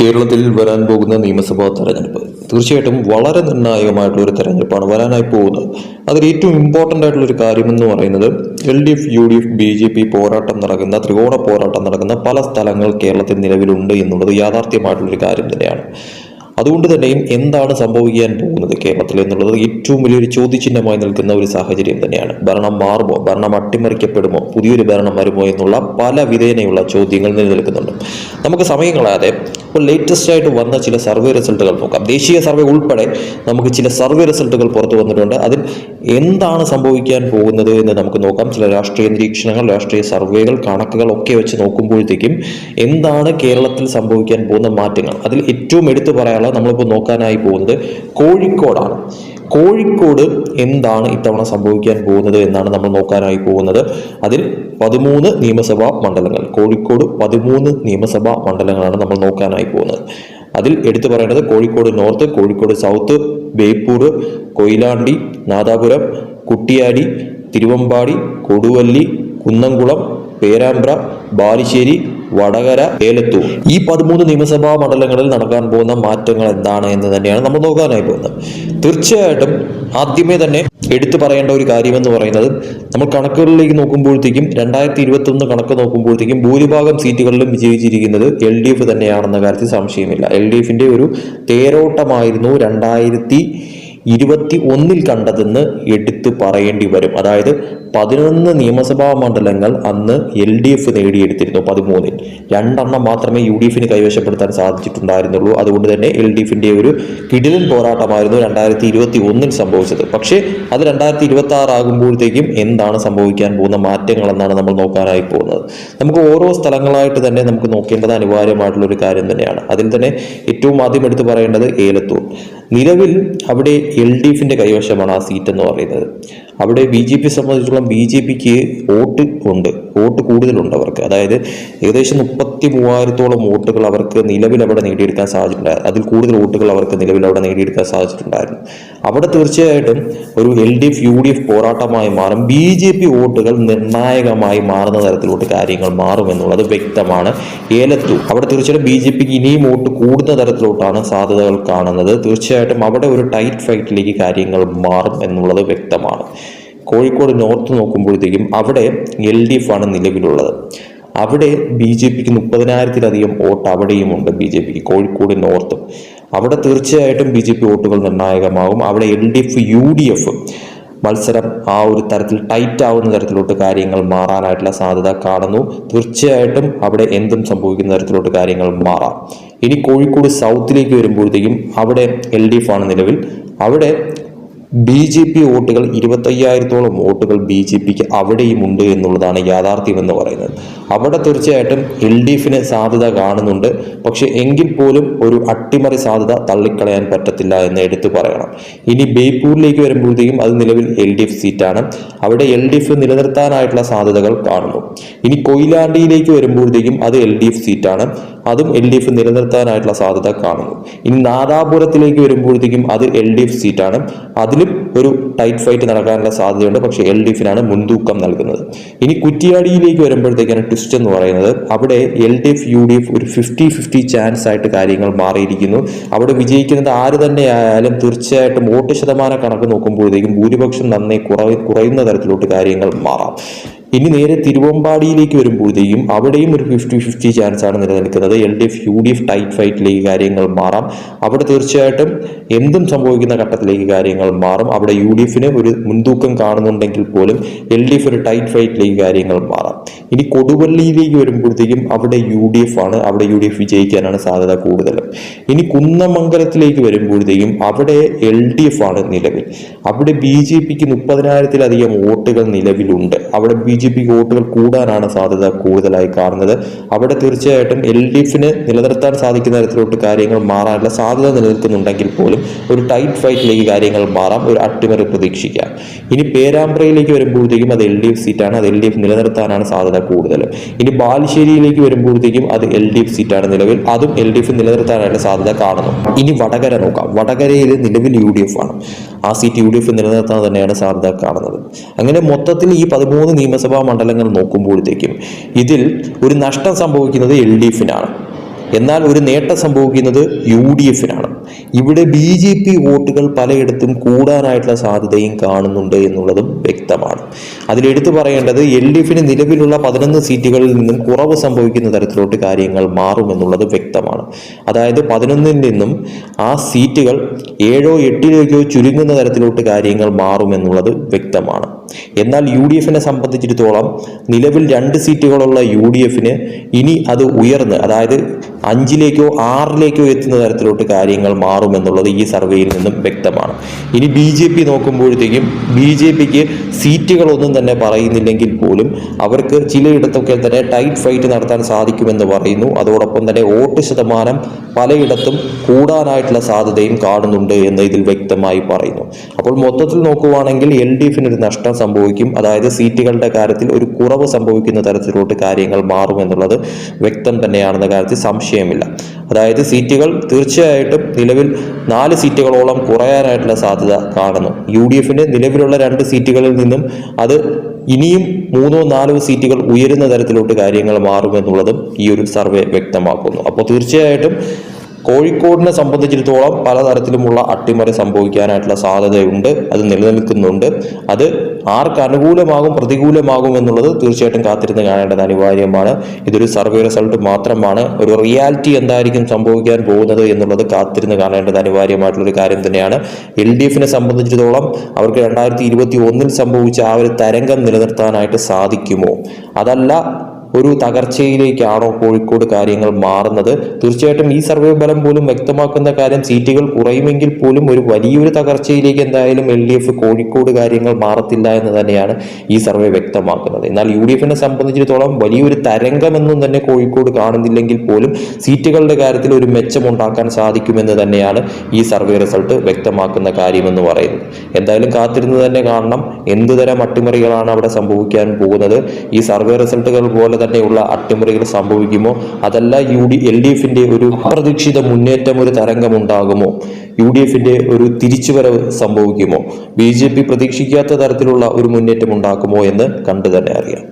കേരളത്തിൽ വരാൻ പോകുന്ന നിയമസഭാ തെരഞ്ഞെടുപ്പ്. തീർച്ചയായിട്ടും വളരെ നിർണായകമായിട്ടുള്ള ഒരു തെരഞ്ഞെടുപ്പാണ് വരാനായി പോകുന്നത്. അതിൽ ഏറ്റവും ഇമ്പോർട്ടന്റ് ആയിട്ടുള്ള ഒരു കാര്യമെന്ന് പറയുന്നത് L D F U D F B J P പോരാട്ടം നടക്കുന്ന ത്രികോണ പോരാട്ടം നടക്കുന്ന പല സ്ഥലങ്ങൾ കേരളത്തിൽ നിലവിലുണ്ട് എന്നുള്ളത് യാഥാർത്ഥ്യമായിട്ടുള്ളൊരു കാര്യം തന്നെയാണ്. അതുകൊണ്ട് തന്നെയും എന്താണ് സംഭവിക്കാൻ പോകുന്നത് കേരളത്തിൽ എന്നുള്ളത് ഏറ്റവും വലിയൊരു ചോദ്യചിഹ്നമായി നിൽക്കുന്ന ഒരു സാഹചര്യം തന്നെയാണ്. ഭരണം മാറുമോ? ഭരണം അട്ടിമറിക്കപ്പെടുമോ? പുതിയൊരു ഭരണം വരുമോ എന്നുള്ള പല വിധേനയുള്ള ചോദ്യങ്ങൾ നിലനിൽക്കുന്നുണ്ട്. നമുക്ക് സമയം കളയാതെ ഇപ്പോൾ ലേറ്റസ്റ്റ് ആയിട്ട് വന്ന ചില സർവേ റിസൾട്ടുകൾ നോക്കാം. ദേശീയ സർവേ ഉൾപ്പെടെ നമുക്ക് ചില സർവേ റിസൾട്ടുകൾ പുറത്തു വന്നിട്ടുണ്ട്. അതിൽ എന്താണ് സംഭവിക്കാൻ പോകുന്നത് എന്ന് നമുക്ക് നോക്കാം. ചില രാഷ്ട്രീയ നിരീക്ഷണങ്ങൾ രാഷ്ട്രീയ സർവേകൾ കണക്കുകൾ ഒക്കെ വെച്ച് നോക്കുമ്പോഴത്തേക്കും എന്താണ് കേരളത്തിൽ സംഭവിക്കാൻ പോകുന്ന മാറ്റങ്ങൾ? അതിൽ ഏറ്റവും എടുത്തു പറയാനുള്ള നമ്മളിപ്പോൾ നോക്കാനായി പോകുന്നത് കോഴിക്കോടാണ്. കോഴിക്കോട് എന്താണ് ഇത്തവണ സംഭവിക്കാൻ പോകുന്നത് എന്നാണ് നമ്മൾ നോക്കാനായി പോകുന്നത്. അതിൽ പതിമൂന്ന് നിയമസഭാ മണ്ഡലങ്ങൾ കോഴിക്കോട് പതിമൂന്ന് നിയമസഭാ മണ്ഡലങ്ങളാണ് നമ്മൾ നോക്കാനായി പോകുന്നത്. അതിൽ എടുത്തു പറയേണ്ടത് കോഴിക്കോട് നോർത്ത് കോഴിക്കോട് സൗത്ത് ബേപ്പൂർ കൊയിലാണ്ടി നാദാപുരം കുട്ടിയാടി തിരുവമ്പാടി കൊടുവല്ലി കുന്നംകുളം പേരാമ്പ്ര ബാലുശ്ശേരി വടകര ഏലത്തൂർ. ഈ പതിമൂന്ന് നിയമസഭാ മണ്ഡലങ്ങളിൽ നടക്കാൻ പോകുന്ന മാറ്റങ്ങൾ എന്താണ് എന്ന് തന്നെയാണ് നമ്മൾ നോക്കാനായി പോകുന്നത്. തീർച്ചയായിട്ടും ആദ്യമേ തന്നെ എടുത്തു പറയേണ്ട ഒരു കാര്യമെന്ന് പറയുന്നത് നമ്മൾ കണക്കുകളിലേക്ക് നോക്കുമ്പോഴത്തേക്കും രണ്ടായിരത്തി ഇരുപത്തി ഒന്ന് കണക്ക് നോക്കുമ്പോഴത്തേക്കും ഭൂരിഭാഗം സീറ്റുകളിലും വിജയിച്ചിരിക്കുന്നത് എൽ ഡി എഫ് തന്നെയാണെന്ന കാര്യത്തിൽ സംശയമില്ല. എൽ ഡി എഫിന്റെ ഒരു തേരോട്ടമായിരുന്നു രണ്ടായിരത്തി ഇരുപത്തി ഒന്നിൽ കണ്ടതെന്ന് എടുത്തു പറയേണ്ടി വരും. അതായത് പതിനൊന്ന് നിയമസഭാ മണ്ഡലങ്ങൾ അന്ന് എൽ ഡി എഫ് നേടിയെടുത്തിരുന്നു പതിമൂന്നിൽ. രണ്ടെണ്ണം മാത്രമേ യു ഡി എഫിന് കൈവശപ്പെടുത്താൻ സാധിച്ചിട്ടുണ്ടായിരുന്നുള്ളൂ. അതുകൊണ്ട് തന്നെ എൽ ഡി എഫിന്റെ ഒരു കിടിലൻ പോരാട്ടമായിരുന്നു രണ്ടായിരത്തി ഇരുപത്തി ഒന്നിൽ സംഭവിച്ചത്. പക്ഷേ അത് രണ്ടായിരത്തി ഇരുപത്തി ആറ് ആകുമ്പോഴത്തേക്കും എന്താണ് സംഭവിക്കാൻ പോകുന്ന മാറ്റങ്ങളെന്നാണ് നമ്മൾ നോക്കാനായി പോകുന്നത്. നമുക്ക് ഓരോ സ്ഥലങ്ങളായിട്ട് തന്നെ നമുക്ക് നോക്കേണ്ടത് അനിവാര്യമായിട്ടുള്ള ഒരു കാര്യം തന്നെയാണ്. അതിൽ തന്നെ ഏറ്റവും ആദ്യം എടുത്തു പറയേണ്ടത് ഏലത്തൂർ. നിലവിൽ അവിടെ എൽ ഡി എഫിന്റെ കൈവശമാണ് ആ സീറ്റ് എന്ന് പറയുന്നത്. അവിടെ ബി ജെ പി സംബന്ധിച്ചിടത്തോളം ബി ജെ പിക്ക് വോട്ട് ഉണ്ട്. വോട്ട് കൂടുതലുണ്ട് അവർക്ക്. അതായത് ഏകദേശം മുപ്പത്തി മൂവായിരത്തോളം വോട്ടുകൾ അവർക്ക് നിലവിൽ അവിടെ നേടിയെടുക്കാൻ സാധിച്ചിട്ടുണ്ടായിരുന്നു അതിൽ കൂടുതൽ വോട്ടുകൾ അവർക്ക് നിലവിൽ അവിടെ നേടിയെടുക്കാൻ സാധിച്ചിട്ടുണ്ടായിരുന്നു. അവിടെ തീർച്ചയായിട്ടും ഒരു L D F U D F പോരാട്ടമായി മാറും. ബി ജെ പി വോട്ടുകൾ നിർണായകമായി മാറുന്ന തരത്തിലോട്ട് കാര്യങ്ങൾ മാറും എന്നുള്ളത് വ്യക്തമാണ്. ഏലത്തൂർ അവിടെ തീർച്ചയായിട്ടും ബി ജെ പിക്ക് ഇനിയും വോട്ട് കൂടുന്ന തരത്തിലോട്ടാണ് സാധ്യതകൾ കാണുന്നത്. തീർച്ചയായിട്ടും അവിടെ ഒരു ടൈറ്റ് ഫൈറ്റിലേക്ക് കാര്യങ്ങൾ മാറും എന്നുള്ളത് വ്യക്തമാണ്. കോഴിക്കോട് നോർത്ത് നോക്കുമ്പോഴത്തേക്കും അവിടെ എൽ ഡി എഫ് ആണ് നിലവിലുള്ളത്. അവിടെ ബി ജെ പിക്ക് മുപ്പതിനായിരത്തിലധികം വോട്ട് അവിടെയുമുണ്ട് ബി ജെ പിക്ക് കോഴിക്കോട് നോർത്തും അവിടെ തീർച്ചയായിട്ടും ബി ജെ പി വോട്ടുകൾ നിർണായകമാകും. അവിടെ L D F U D F മത്സരം ആ ഒരു തരത്തിൽ ടൈറ്റ് ആവുന്ന തരത്തിലോട്ട് കാര്യങ്ങൾ മാറാനായിട്ടുള്ള സാധ്യത കാണുന്നു. തീർച്ചയായിട്ടും അവിടെ എന്തും സംഭവിക്കുന്ന തരത്തിലോട്ട് കാര്യങ്ങൾ മാറാം. ഇനി കോഴിക്കോട് സൗത്തിലേക്ക് വരുമ്പോഴത്തേക്കും അവിടെ എൽ ഡി എഫ് ആണ് നിലവിൽ. അവിടെ ബി ജെ പി വോട്ടുകൾ ഇരുപത്തയ്യായിരത്തോളം വോട്ടുകൾ ബി ജെ പിക്ക് അവിടെയും ഉണ്ട് എന്നുള്ളതാണ് യാഥാർത്ഥ്യം എന്ന് പറയുന്നത്. അവിടെ തീർച്ചയായിട്ടും എൽ ഡി എഫിന് സാധ്യത കാണുന്നുണ്ട്. പക്ഷെ എങ്കിൽ പോലും ഒരു അട്ടിമറി സാധ്യത തള്ളിക്കളയാൻ പറ്റത്തില്ല എന്ന് എടുത്തു പറയണം. ഇനി ബേപ്പൂരിലേക്ക് വരുമ്പോഴത്തേക്കും അത് നിലവിൽ എൽ ഡി എഫ് സീറ്റാണ്. അവിടെ എൽ ഡി എഫ് നിലനിർത്താനായിട്ടുള്ള സാധ്യതകൾ കാണുന്നു. ഇനി കൊയിലാണ്ടിയിലേക്ക് വരുമ്പോഴത്തേക്കും അത് എൽ ഡി എഫ് സീറ്റാണ്. അതും എൽ ഡി എഫ് നിലനിർത്താനായിട്ടുള്ള സാധ്യത കാണുന്നു. ഇനി നാദാപുരത്തിലേക്ക് വരുമ്പോഴത്തേക്കും അത് എൽ ഡി എഫ് സീറ്റാണ്. അതിലും ഒരു ടൈറ്റ് ഫൈറ്റ് നടക്കാനുള്ള സാധ്യതയുണ്ട്. പക്ഷേ എൽ ഡി എഫിനാണ് മുൻതൂക്കം നൽകുന്നത്. ഇനി കുറ്റിയാടിയിലേക്ക് വരുമ്പോഴത്തേക്കാണ് ട്വിസ്റ്റ് എന്ന് പറയുന്നത്. അവിടെ L D F U D F ഒരു ഫിഫ്റ്റി ഫിഫ്റ്റി ചാൻസ് ആയിട്ട് കാര്യങ്ങൾ മാറിയിരിക്കുന്നു. അവിടെ വിജയിക്കുന്നത് ആര് തന്നെ ആയാലും തീർച്ചയായിട്ടും വോട്ട് ശതമാന കണക്ക് നോക്കുമ്പോഴത്തേക്കും ഭൂരിപക്ഷം നന്നേ കുറവ് കുറയുന്ന തരത്തിലോട്ട് കാര്യങ്ങൾ മാറാം. ഇനി നേരെ തിരുവമ്പാടിയിലേക്ക് വരുമ്പോഴത്തേക്കും അവിടെയും ഒരു ഫിഫ്റ്റി ഫിഫ്റ്റി ചാൻസ് ആണ് നിലനിൽക്കുന്നത്. L D F U D F tight ഫൈറ്റിലേക്ക് കാര്യങ്ങൾ മാറാം. അവിടെ തീർച്ചയായിട്ടും എന്തും സംഭവിക്കുന്ന ഘട്ടത്തിലേക്ക് കാര്യങ്ങൾ മാറും. അവിടെ യു ഡി എഫിന് ഒരു മുൻതൂക്കം കാണുന്നുണ്ടെങ്കിൽ പോലും എൽ ഡി എഫ് ഒരു ടൈറ്റ് ഫൈറ്റിലേക്ക് കാര്യങ്ങൾ മാറാം. ഇനി കൊടുവള്ളിയിലേക്ക് വരുമ്പോഴത്തേക്കും അവിടെ യു ഡി എഫ് ആണ്. അവിടെ യു ഡി എഫ് വിജയിക്കാനാണ് സാധ്യത കൂടുതൽ ഇനി കുന്നമംഗലത്തിലേക്ക് വരുമ്പോഴത്തേക്കും അവിടെ എൽ ഡി എഫ് ആണ് നിലവിൽ. അവിടെ ബി ജെ പിക്ക് മുപ്പതിനായിരത്തിലധികം വോട്ടുകൾ നിലവിലുണ്ട്. അവിടെ ബി ജെ പിക്ക് വോട്ടുകൾ കൂടാനാണ് സാധ്യത കൂടുതലായി കാണുന്നത്. അവിടെ തീർച്ചയായിട്ടും എൽ ഡി എഫിന് നിലനിർത്താൻ സാധിക്കുന്ന തരത്തിലോട്ട് കാര്യങ്ങൾ മാറാനുള്ള സാധ്യത നിലനിൽക്കുന്നുണ്ടെങ്കിൽ പോലും ഒരു ടൈറ്റ് ഫൈറ്റിലേക്ക് കാര്യങ്ങൾ മാറാം. ഒരു അട്ടിമറി പ്രതീക്ഷിക്കാം. ഇനി പേരാമ്പ്രയിലേക്ക് വരുമ്പോഴത്തേക്കും അത് എൽ ഡി എഫ് സീറ്റാണ്. അത് എൽ ഡി എഫ് നിലനിർത്താനാണ് സാധ്യത കൂടുതൽ ഇനി ബാലുശ്ശേരിയിലേക്ക് വരുമ്പോഴത്തേക്കും അത് എൽ ഡി എഫ് സീറ്റാണ് നിലവിൽ. അതും എൽ ഡി എഫ് നിലനിർത്താനായിട്ട് സാധ്യത കാണുന്നു. ഇനി വടകര നോക്കാം. വടകരയിൽ നിലവിൽ യു ഡി എഫ് ആണ്. ആ സീറ്റ് യു ഡി എഫ് നിലനിർത്താൻ തന്നെയാണ് സാധ്യത കാണുന്നത്. അങ്ങനെ മൊത്തത്തിൽ ഈ പതിമൂന്ന് നിയമസഭാ മണ്ഡലങ്ങൾ നോക്കുമ്പോഴത്തേക്കും ഇതിൽ ഒരു നഷ്ടം സംഭവിക്കുന്നത് എൽ ഡി എഫിനാണ്. എന്നാൽ ഒരു നേട്ടം സംഭവിക്കുന്നത് യു ഡി എഫിനാണ്. ഇവിടെ ബി ജെ പി വോട്ടുകൾ പലയിടത്തും കൂടാനായിട്ടുള്ള സാധ്യതയും കാണുന്നുണ്ട് എന്നുള്ളതും വ്യക്തമാണ്. അതിലെടുത്തു പറയേണ്ടത് എൽ ഡി എഫിന് നിലവിലുള്ള പതിനൊന്ന് സീറ്റുകളിൽ നിന്നും കുറവ് സംഭവിക്കുന്ന തരത്തിലോട്ട് കാര്യങ്ങൾ മാറുമെന്നുള്ളത് വ്യക്തമാണ്. അതായത് പതിനൊന്നിൽ നിന്നും ആ സീറ്റുകൾ ഏഴോ എട്ടിലേക്കോ ചുരുങ്ങുന്ന തരത്തിലോട്ട് കാര്യങ്ങൾ മാറുമെന്നുള്ളത് വ്യക്തമാണ്. എന്നാൽ യു ഡി എഫിനെ സംബന്ധിച്ചിടത്തോളം നിലവിൽ രണ്ട് സീറ്റുകളുള്ള യു ഡി എഫിന് ഇനി അത് ഉയർന്ന് അതായത് അഞ്ചിലേക്കോ ആറിലേക്കോ എത്തുന്ന തരത്തിലോട്ട് കാര്യങ്ങൾ മാറുമെന്നുള്ളത് ഈ സർവേയിൽ നിന്നും വ്യക്തമാണ്. ഇനി ബി ജെ പി നോക്കുമ്പോഴത്തേക്കും ബി ജെ പിക്ക് സീറ്റുകളൊന്നും തന്നെ പറയുന്നില്ലെങ്കിൽ പോലും അവർക്ക് ചിലയിടത്തൊക്കെ തന്നെ ടൈറ്റ് ഫൈറ്റ് നടത്താൻ സാധിക്കുമെന്ന് പറയുന്നു. അതോടൊപ്പം തന്നെ വോട്ട് ശതമാനം പലയിടത്തും കൂടാനായിട്ടുള്ള സാധ്യതയും കാണുന്നുണ്ട് എന്ന് ഇതിൽ വ്യക്തമായി പറയുന്നു. അപ്പോൾ മൊത്തത്തിൽ നോക്കുവാണെങ്കിൽ എൽ ഡി എഫിന് ഒരു നഷ്ടം സംഭവിക്കും. അതായത് സീറ്റുകളുടെ കാര്യത്തിൽ ഒരു കുറവ് സംഭവിക്കുന്ന തരത്തിലോട്ട് കാര്യങ്ങൾ മാറുമെന്നുള്ളത് വ്യക്തം തന്നെയാണെന്ന കാര്യത്തിൽ സംശയമില്ല അതായത് സീറ്റുകൾ തീർച്ചയായിട്ടും നിലവിൽ നാല് സീറ്റുകളോളം കുറയാനായിട്ടുള്ള സാധ്യത കാണുന്നു. യു ഡി എഫിന്റെ നിലവിലുള്ള രണ്ട് സീറ്റുകളിൽ നിന്നും അത് ഇനിയും മൂന്നോ നാലോ സീറ്റുകൾ ഉയരുന്ന തരത്തിലോട്ട് കാര്യങ്ങൾ മാറുമെന്നുള്ളതും ഈ ഒരു സർവേ വ്യക്തമാക്കുന്നു. അപ്പോൾ തീർച്ചയായിട്ടും കോഴിക്കോടിനെ സംബന്ധിച്ചിടത്തോളം പലതരത്തിലുമുള്ള അട്ടിമറി സംഭവിക്കാനായിട്ടുള്ള സാധ്യതയുണ്ട്. അത് നിലനിൽക്കുന്നുണ്ട്. അത് ആർക്ക് അനുകൂലമാകും പ്രതികൂലമാകും എന്നുള്ളത് തീർച്ചയായിട്ടും കാത്തിരുന്ന് കാണേണ്ടത് അനിവാര്യമാണ്. ഇതൊരു സർവേ റിസൾട്ട് മാത്രമാണ്. ഒരു റിയാലിറ്റി എന്തായിരിക്കും സംഭവിക്കാൻ പോകുന്നത് എന്നുള്ളത് കാത്തിരുന്ന് കാണേണ്ടത് അനിവാര്യമായിട്ടുള്ള ഒരു കാര്യം തന്നെയാണ്. എൽ ഡി എഫിനെ സംബന്ധിച്ചിടത്തോളം അവർക്ക് രണ്ടായിരത്തി ഇരുപത്തി ഒന്നിൽ സംഭവിച്ച ആ ഒരു തരംഗം നിലനിർത്താനായിട്ട് സാധിക്കുമോ? അതല്ല ഒരു തകർച്ചയിലേക്കാണോ കോഴിക്കോട് കാര്യങ്ങൾ മാറുന്നത്? തീർച്ചയായിട്ടും ഈ സർവേ ഫലം പോലും വ്യക്തമാക്കുന്ന കാര്യം സീറ്റുകൾ കുറയുമെങ്കിൽ പോലും ഒരു വലിയൊരു തകർച്ചയിലേക്ക് എന്തായാലും എൽ ഡി എഫ് കോഴിക്കോട് കാര്യങ്ങൾ മാറത്തില്ല എന്ന് തന്നെയാണ് ഈ സർവേ വ്യക്തമാക്കുന്നത്. എന്നാൽ യു ഡി എഫിനെ സംബന്ധിച്ചിടത്തോളം വലിയൊരു തരംഗമെന്നും തന്നെ കോഴിക്കോട് കാണുന്നില്ലെങ്കിൽ പോലും സീറ്റുകളുടെ കാര്യത്തിൽ ഒരു മെച്ചം ഉണ്ടാക്കാൻ സാധിക്കുമെന്ന് തന്നെയാണ് ഈ സർവേ റിസൾട്ട് വ്യക്തമാക്കുന്ന കാര്യമെന്ന് പറയുന്നത്. എന്തായാലും കാത്തിരുന്ന് തന്നെ കാണണം. എന്തുതരം അട്ടിമറികളാണ് അവിടെ സംഭവിക്കാൻ പോകുന്നത്? ഈ സർവേ റിസൾട്ടുകൾ പോലെ തന്നെയുള്ള അട്ടിമറികൾ സംഭവിക്കുമോ? അതല്ല യു ഡി എൽ ഡി എഫിന്റെ ഒരു അപ്രതീക്ഷിത മുന്നേറ്റം ഒരു തരംഗമുണ്ടാകുമോ? യു ഡി എഫിന്റെ ഒരു തിരിച്ചുവരവ് സംഭവിക്കുമോ? ബി ജെ പി പ്രതീക്ഷിക്കാത്ത തരത്തിലുള്ള ഒരു മുന്നേറ്റം ഉണ്ടാക്കുമോ എന്ന് കണ്ടു തന്നെ അറിയാം.